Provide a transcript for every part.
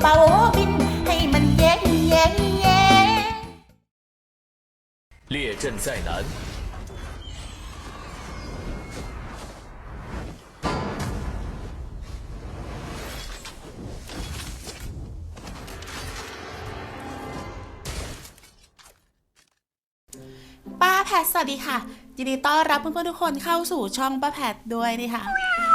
เป่าบิน ให้มันแย้งแย้งแย้ง 列阵在南， ป้าแพทสวัสดีค่ะยินดีต้อนรับเพื่อนๆทุกคนเข้าสู่ช่องป้าแพทด้วยนะคะก็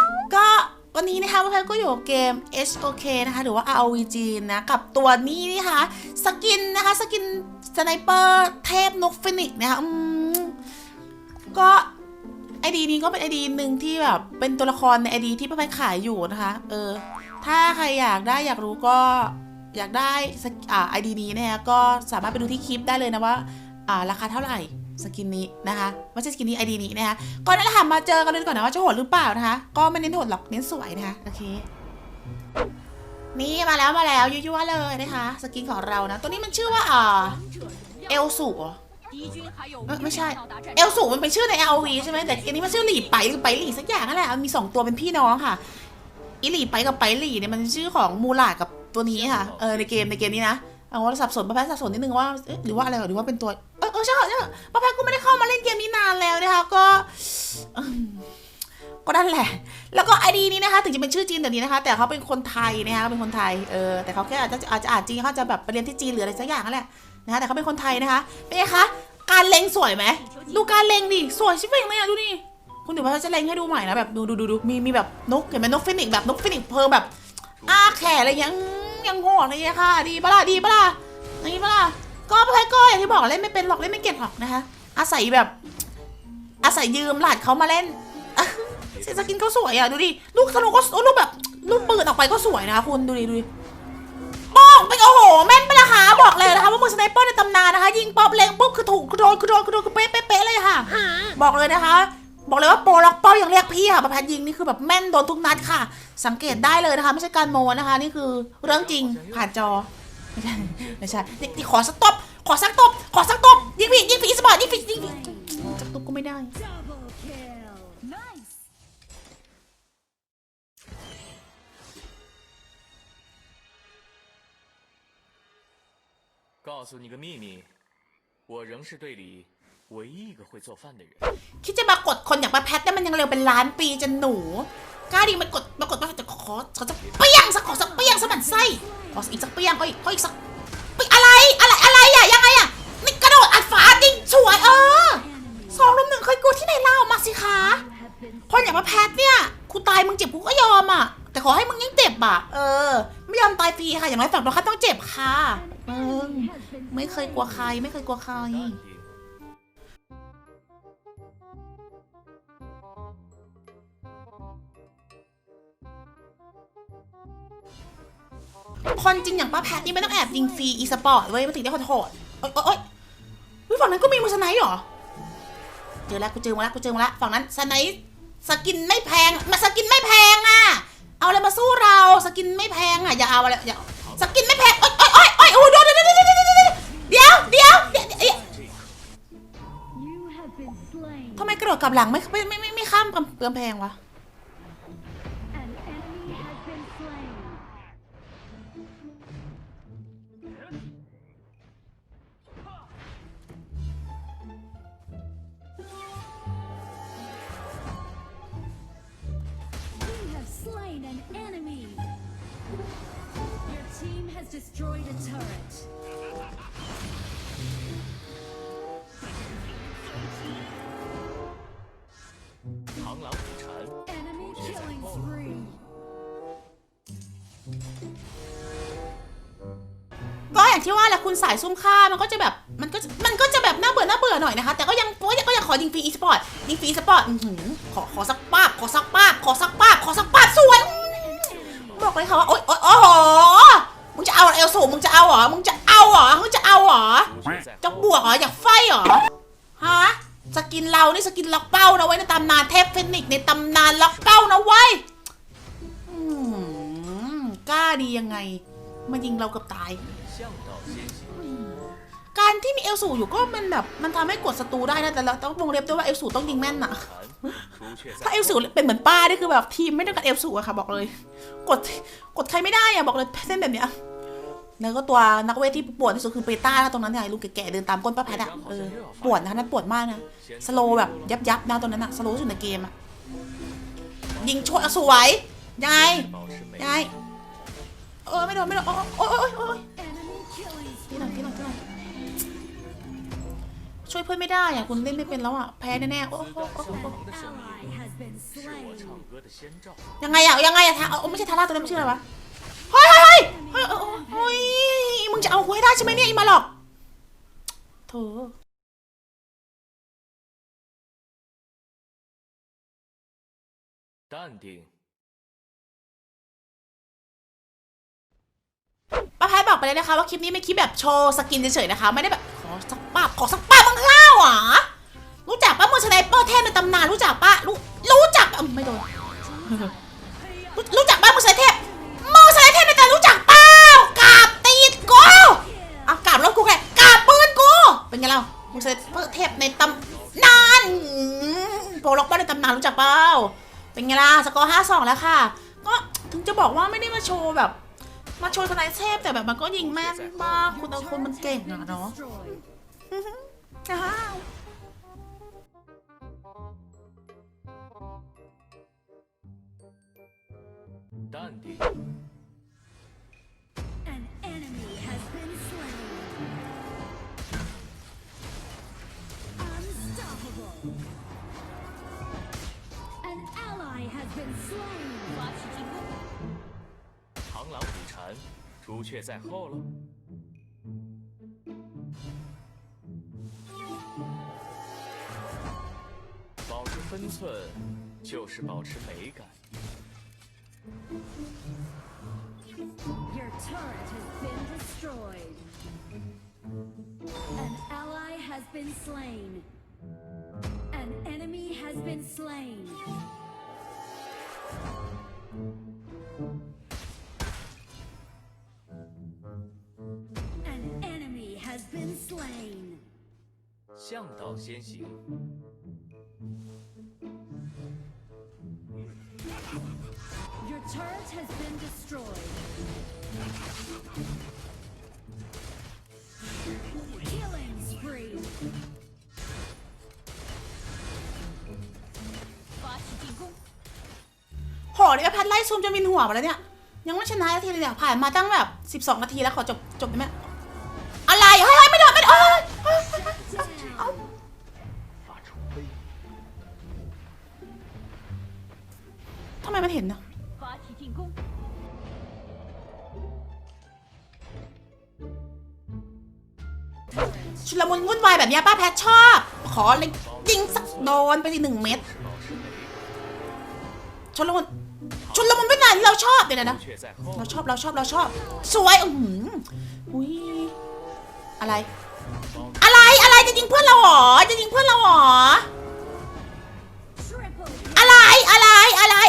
วันนี้นะคะป้าแพทก็อยู่กับเกม HOK นะคะหรือว่า ROVG นะกับตัวนี้นะคะสกินนะคะสกินสไนเปอร์เทพนกฟินิกซ์นะคะก็ไอดีนี้ก็เป็นไอดีหนึ่งที่แบบเป็นตัวละครในไอดีที่ป้าแพทขายอยู่นะคะเออถ้าใครอยากได้อยากรู้ก็อยากได้สกอ่าไอดีนี้นะคะก็สามารถไปดูที่คลิปได้เลยนะว่าราคาเท่าไหร่ สกินนี้นะคะไม่ใช่สกินนี้ไอดีนี้นะคะก่อนนั้นเราหามาเจอกันเลยก่อนนะว่าจะโหดหรือเปล่านะคะ ก็ไม่เน้นโหดหรอกเน้นสวยนะคะโอเคนี่มาแล้วมาแล้วยั่วๆเลยนะคะสกินของเรานะตัวนี้มันชื่อว่าอ่าเอลสูไม่ใช่เอลสูมันเป็นชื่อใน LV ใช่ไหมแต่อันนี้มันชื่อหลีไปหรือไปหลีสักอย่างนั่นแหละมีสองตัวเป็นพี่น้องค่ะอีหลีไปกับไปหลีเนี่ยมันชื่อของมูลากับตัวนี้ค่ะเออในเกมในเกมนี้นะ เอาว่าสับสนป้าแพทย์สับสนนิดนึงว่าเอ๊ะหรือว่าอะไรหรือว่าเป็นตัว เออเออใช่ค่ะใช่ค่ะป้าแพทย์ก็ไม่ได้เข้ามาเล่นเกมนี้นานแล้วนะคะก็อืมก็นั่นแหละ แล้วก็ไอดีนี้นะคะ ถึงจะเป็นชื่อจีนแต่นี้นะคะ แต่เขาเป็นคนไทยนะคะเป็นคนไทย เออ แต่เขาแค่อาจจะอาจจะอ่านจีนเขาจะแบบไปเรียนที่จีนหรืออะไรสักอย่างนั่นแหละนะคะ แต่เขาเป็นคนไทยนะคะ เป็นไงคะ การเล็งสวยไหม ดูการเล็งดิ สวยชิบเป่งเลยอะดูดิคุณเดี๋ยวว่าจะเล็งให้ดูใหม่นะแบบดูดูดูดูมีมีแบบนกเห็นไหมนกฟินิกซ์แบบนกฟินิกซ์เพอแบบอ้าแขนอะไรยัง ยังโหดเลยอะค่ะ ดีปะล่ะดีปะล่ะดีปะล่ะก็ไปก็อย่างที่บอกเล่นไม่เป็นหรอกเล่นไม่เก่งหรอกนะคะ อาศัยแบบ อาศัยยืมหลานเขามาเล่นเซนสกินก็สวยอะดูดิลูกธนูก็ลูกแบบลูกปืนออกไปก็สวยนะคะคุณดูดิดูดิป้องเป็นโอ้โหแม่นไปละคะบอกเลยนะคะว่ามือสไนเปอร์ในตำนานนะคะ ยิงป๊อปเล็งปุ๊บคือถูกคือโดนคือโดนคือโดนคือเป๊ะเป๊ะเป๊ะเลยค่ะ บอกเลยนะคะ บอกเลยว่าย่างเรียกพี่ค่ะประพันยิงนี่คือแบบแม่นโดนทุกนัดค่ะ สังเกตได้เลยนะคะ ไม่ใช่การโมนะคะ นี่คือเรื่องจริงผ่านจอไม่ใช่ไม่ใช่นี่นี่ขอสักตบขอสักตบขอสักตบยิงผียิงผีสปอร์ตยิงผียิงผีสักตบก็ไม่ได้ nice 告诉你个秘密，我仍是队里 唯一一个会做饭的人。 คิดจะมากดคนอย่างป้าแพทเนี่ยมันยังเร็วเป็นล้านปีจะหนูกล้าดีมันกดมากดป้าแพทจะขอขอสักเปี้ยงสักขอสักเปี้ยงสักหมันไส้ขออีกสักเปี้ยงก็อีกก็อีกสักเปี้ยอะไรอะไรอะไรอะยังไงอะนี่กระโดดอัดฝาจริงสวยเออสองลุมหนึ่งเคยกลัวที่ไหนเล่ามาสิคะคนอย่างป้าแพทเนี่ยกูตายมึงเจ็บกูก็ยอมอะแต่ขอให้มึงยังเจ็บอะเออ ไม่ยอมตายฟรีค่ะอย่างน้อยฝั่งตรงข้ามต้องเจ็บค่ะเออไม่เคยกลัวใครไม่เคยกลัวใคร คนจริงอย่างป้าแพทนี่ไม่ต้องแอบยิงฟรีอีสปอร์ตเว้ยมันถึงได้คนโหดโอ๊ยโอ๊ยวิฝั่งนั้นก็มีมูอสไนด์เหรอ เจอแล้วกูเจอมาแล้วกูเจอมาแล้วฝั่งนั้นสไนด์สกินไม่แพงมาสกินไม่แพงอะ เอาอะไรมาสู้เราสกินไม่แพงอะอย่าเอาอะไรอย่าสกินไม่แพงโอ๊ยโอ๊ยโอ๊ยโอ๊ยโอ้โดนเดี๋ยเดี๋ยวเดี๋ยวเดี๋ยวเดี๋ยวทำไมกระโดดกลับหลังไม่ไม่ไม่ไม่ข้ามกำแพงวะางที่ว่าแล้วคุณสายซุ่มค่ามันก็จะแบบมันก็มันก็จะแบบน่าเบื่อหน้าเบื่อหน่อยนะคะ แต่ก็ยังก็ยังก็งขอยิงฟรีอีสปอร์ตยิงฟรีอีสปอร์ตขอขอสักปากขอสักปากขอสักปากขอสักปากสวยบอกเลยค่ะว่าโอ๊ยโอ๊ยโอ้โหมึงจะเอาเอลโซมึงจะเอาหรอมึงจะเอาหรอมึงจะเอาหรอจะบวกหรออยากไฟหรอฮะสกินเรานี่สกินล็อกเป้านะไว้ในตำนานเทพเฟนิกในตำนานล็อกเป้านะเว้ยกล้าดียังไง มายิงเรากับตาย การที่มีเอลสูอยู่ก็มันแบบมันทำให้กดศัตรูได้นะแต่เราต้องวงเล็บด้วยว่าเอลสูต้องยิงแม่นอะถ้าเอลสูเป็นเหมือนป้านี่คือแบบทีมไม่ต้องการเอลสูอะค่ะบอกเลย กดกดใครไม่ได้อะบอกเลยเส้นแบบเนี้ยแล้วก็ตัวนักเวทที่ปวดที่สุดคือเปต้าตรงนั้นเนี่ยลูกแก่ๆเดินตามก้นป้าแพทอะเออปวดนะนั่นปวดมากนะสโลแบบยับยับนะตรงนั้นอะสโลสุดในเกมอะยิงชดสวยยายยาย เออไม่โดนไม่โดนโอ้โอ้ยโอ้ยพี่หน่อยพี่หน่อยช่วยเพื่อนไม่ได้อะคุณเล่นไม่เป็นแล้วอะแพ้แน่ๆโอ้โอ้โอ้ยังไงอะยังไงอะทาไม่ใช่ทาร่าตัวนี้นไม่ใช่อะไรวะเฮ้ยเฮ้ยเฮ้ยเฮ้ยมึงจะเอาคุยได้ใช่ไหมเนี่ยอีมาหรอกโถ淡定。 ป้าแพทบอกไปเลยนะคะว่าคลิปนี้ไม่คลิปแบบโชว์สกินเฉยๆนะคะ ไม่ได้แบบขอสักป้าบขอสักป้าบบ้างข้าวอะรู้จักป้ามือสไนเปอร์เทพในตำนานรู้จักป้ารู้รู้จักอะไม่โดนรู้จักป้ามือสไนเทพมือสไนเทพในตำนานรู้จักป้ากาบตีนกูอะกาบรถกูแค่กาบปืนกูเป็นไงเรามือสไนเปอร์เทพในตำนานอืมโปรล็อกป้าในตำนานรู้จักเปล่าเป็นไงล่ะสกอร์ห้าสองแล้วค่ะ ก็ถึงจะบอกว่าไม่ได้มาโชว์แบบ มาชวนสไลด์เทพแต่แบบมันก็ยิงแม่นมากคุณเอาคนมันเก่งอะเนาะอ้าวดันดี An ally has been slain. Watch 蝉，朱雀在后了。保持分寸，就是保持美感。Your turret has been destroyed. An ally has been slain. An enemy has been slain. been slain. 向导先行， Your turret has been destroyed. Killing spree. โหนี่แพทไล่ซูมจนมินหัวหมดแล้วเนี่ย ยังไม่ชนะสักทีเลยเนี่ยผ่านมาตั้งแบบ 12 นาทีแล้วขอจบจบได้ไหม ไมมันเห็นนะชุลมุนวุ่นวายแบบนี้ป้าแพทชอบ ขอเลยยิงสักโดนไปทีหนึ่งเม็ดชุลมุนชุลมุนเป็นไหนเราชอบเดี๋ยวนะเราชอบเราชอบเราชอบ สวยอืมอุ้ยอะไร อะไรอะไรจะยิงเพื่อนเราหรอจะยิงเพื่อนเราหรอ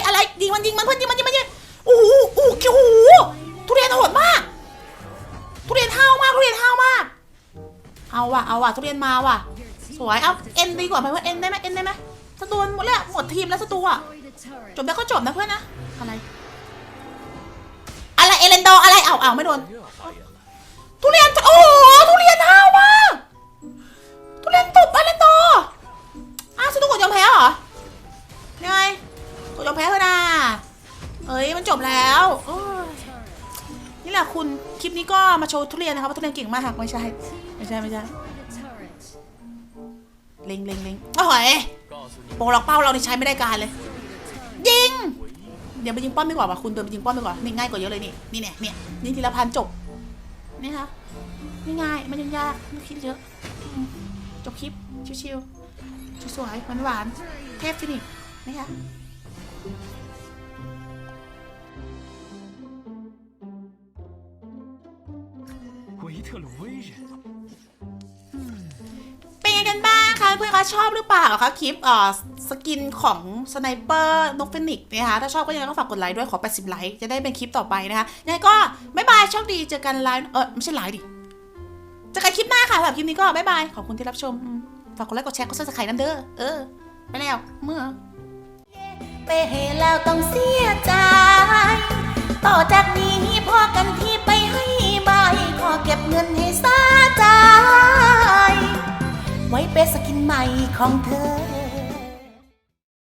อะไรยิงมันยิงมันเพื่อนยิงมันยิงมันยิงโอ้โหโอ้โหคิวหูทุเรียนโหดมาก ทุเรียนเท่ามากทุเรียนเท่ามาก เอาว่ะเอาว่ะทุเรียนมาว่ะ สวยเอาเอ็นดีกว่าไหมเพื่อนเอ็นได้ไหมเอ็นได้ไหมสตูนหมดแล้วหมดทีมแล้วสตูอะจบแล้วก็จบนะเพื่อนนะอะไรอะไรเอเลนโดอะไรเอาเอาไม่โดนทุเรียนโอ้ทุเรียนเท่ามากทุเรียนตบอะ แพ้เถอะนะเอ้ยมันจบแล้วนี่แหละคุณคลิปนี้ก็มาโชว์ทุเรียนนะคะว่าทุเรียนเก่งมากไม่ใช่ไม่ใช่ไม่ใช่เล็งเล็งเล็งโอ้โหโปรล็อกเป้าเรานี่ใช้ไม่ได้การเลย ยิง เดี๋ยวไปยิงป้อมดีกว่าว่ะคุณเดินไปยิงป้อมดีกว่านี่ง่ายกว่าเยอะเลยนี่นี่เนี่ยนี่ยนี่ทีละพันจบนี่ค่ะนี่ง่ายไม่ยุ่งยากไม่คิดเยอะจบคลิปชิวๆสวยๆหวานๆเทพฟินิกนะคะ 维特鲁威人， เป็นไงกันบ้างคะเพื่อนๆคะชอบหรือเปล่าคะคลิปเอ่อสกินของสไนเปอร์นกฟินิกนะคะถ้าชอบก็ยังไงก็ฝากกดไลค์ด้วยขอ 80 ไลค์จะได้เป็นคลิปต่อไปนะคะยังไงก็บ๊ายบายโชคดีเจอกันไลฟ์เออไม่ใช่ไลฟ์ดิเจอกันคลิปหน้าค่ะสำหรับคลิปนี้ก็บ๊ายบายขอบคุณที่รับชมอืมฝากกดไลค์กดแชร์กดซับสไครต์น้ำเด้อเออไปแล้วเมื่อ ไปเห็นแล้วต้องเสียใจ ต่อจากนี้พอกันที่ไปให้บายเก็บเงินให้สาใจ ไว้เป็นสกินใหม่ของเธอ